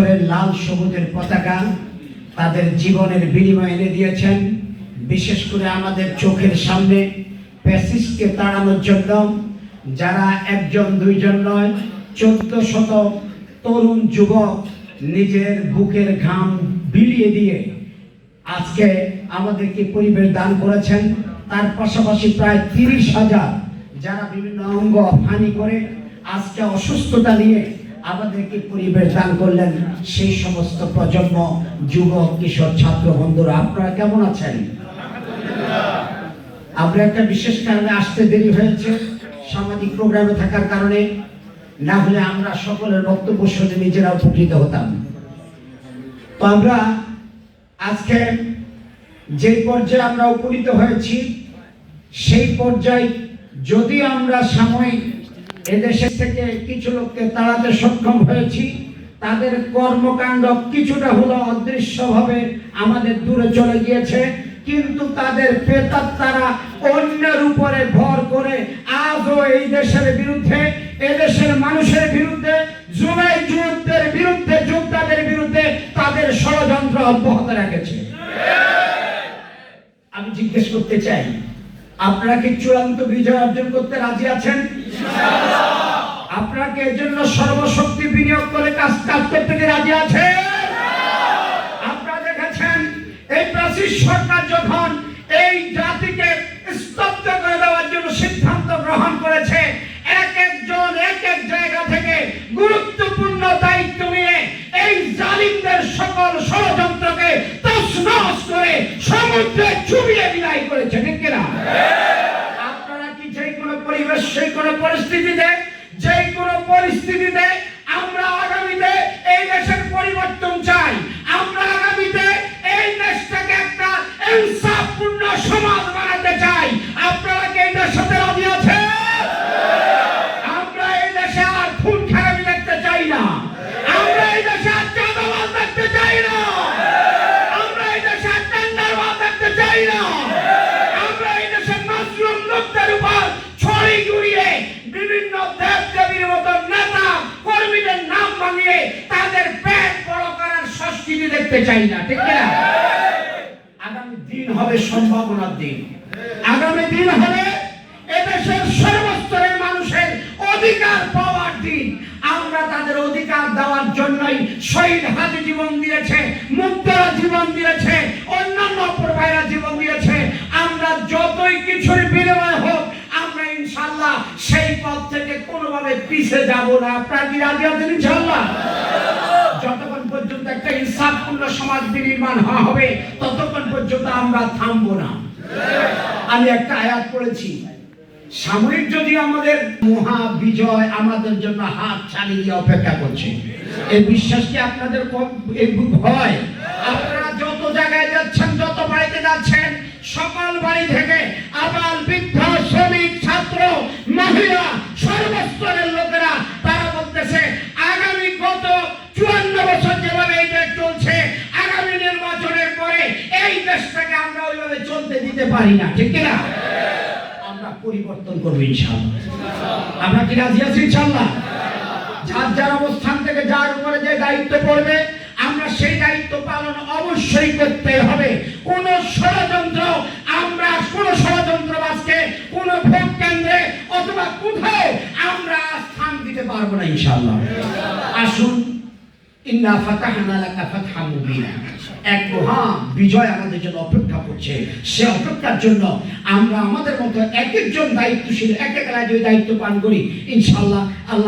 একাত্তরের লাল সবুজের পতাকা তাদের জীবনের বিনিময় এনে দিয়েছেন। বিশেষ করে আমাদের চোখের সামনে প্যাসিসকে তাড়ানোর জন্য, যারা একজন, দুইজন নয়, চোদ্দ শত তরুণ যুবক নিজের বুকের ঘাম বিলিয়ে দিয়ে আজকে আমাদেরকে পরিবেশ দান করেছেন। তার পাশাপাশি প্রায় তিরিশ হাজার যারা বিভিন্ন অঙ্গ হানি করে আজকে অসুস্থতা নিয়ে আমাদেরকে পরিবেশ দান করলেন সেই সমস্ত প্রজন্ম, যুবক, কিশোর, ছাত্র, বন্ধুরা, আপনারা কেমন আছেন? আমরা একটা বিশেষ কারণে আসতে দেরি হয়েছে, সামাজিক প্রোগ্রামে থাকার কারণে। না হলে আমরা সকলের বক্তব্য শুনে নিজেরা উপকৃত হতাম। তো আমরা আজকে যে পর্যায়ে আমরা উপনীত হয়েছি, সেই পর্যায়ে যদি আমরা সাময়িক এদেশের থেকে কিছু লোককে তাড়াতে সক্ষম হয়েছি। তাদের কর্মকাণ্ড কিছুটা হলো অদৃশ্যভাবে আমাদের দূরে চলে গিয়েছে। কিন্তু তাদের প্রেতাত্মারা অন্যের উপরে ভর করে আজও এই দেশের বিরুদ্ধে, এদেশের মানুষের বিরুদ্ধে, জুলাই যুদ্ধের বিরুদ্ধে, যোদ্ধাদের বিরুদ্ধে তাদের ষড়যন্ত্র অব্যাহত রেখেছে। আমি জিজ্ঞেস করতে চাই, আপনারা কি চূড়ান্ত বিজয় অর্জন করতে রাজি আছেন? আপনারা কি এর জন্য সর্বশক্তি বিনিয়োগ করে কাজ কাজ করতে কি রাজি আছে? আপনারা দেখেছেন, এই প্রাচীর সরকার যখন এই জাতিকে স্তব্ধ করে দেওয়ার জন্য সিদ্ধান্ত গ্রহণ করেছে, এক একজন, এক এক জায়গা থেকে গুরুত্বপূর্ণ দায়িত্ব নিয়ে এই জালিমদের সকল ষড়যন্ত্রকে তছনছ করে সমুদ্রে চুবিয়ে বিদায় করেছে, ঠিক কোনো? পরিবেশ সেই কোনো পরিস্থিতিতে যে কোনো পরিস্থিতিতে আমরা আগামীতে এই দেশের পরিবর্তন চাই। আমরা আগামীতে এই দেশটাকে একটা ইনসাফপূর্ণ সমাজ বানাতে চাই। তাদের পেট বড় করার সংস্কৃতি দেখতে চাই না, ঠিক না আগামী দিন হবে সম্ভাবনার দিন। আগামী দিন হবে এদেশের সর্বস্তরের মানুষের অধিকার পাওয়ার দিন। আমরা তাদের অধিকার দেওয়ার জন্যই শহীদ হাজি জীবন দিয়েছে, মুক্তরা জীবন দিয়েছে, অন্যান্য অপর ভাইরা জীবন দিয়েছে। আমরা যতই কিছুর বিনিময় হোক, আমরা ইনশাল্লাহ সেই পথ থেকে কোনোভাবে পিছিয়ে যাব না। আপনার কি রাজি আছেন ইনশাল্লাহ? যতক্ষণ পর্যন্ত একটা ইনসাফপূর্ণ সমাজ নির্মাণ হওয়া হবে, ততক্ষণ পর্যন্ত আমরা থামবো না। আমি একটা আয়াত পড়েছি সাময়িক যদি আমাদের মহা বিজয় আমাদের জন্য হাত ছাড়িয়ে অপেক্ষা করছে এই বিশ্বাস কি আপনাদের ভয় আপনারা যত জায়গায় যাচ্ছেন, যত বাড়িতে যাচ্ছেন, সকল বাড়ি থেকে আবাল দেশটাকে আমরা ওইভাবে চলতে দিতে পারি না, ঠিক কিনা? আমরা পরিবর্তন করব ইনশাআল্লাহ। আমরা কি রাজি আছি ইনশাআল্লাহ? যার যার অবস্থান থেকে যার উপরে যে দায়িত্ব পড়বে, আমরা সেই দায়িত্ব পালন অবশ্যই করতে হবে। কোন ষড়যন্ত্র, আমরা কোন ষড়যন্ত্রবাজকে কোন ভোট কেন্দ্রে অথবা কোথাও আমরা স্থান দিতে পারব না ইনশাআল্লাহ। আসুন ইন্না ফাতাহনা লাকা ফাতহা মুবিনা। এক মহা বিজয় আমাদের জন্য অপেক্ষা করছে। সে অপেক্ষার জন্য আমরা আমাদের মতো এক একজন দায়িত্বশীল, এক এক রাজ্যে দায়িত্ব পান করি ইনশাল্লাহ আল্লাহ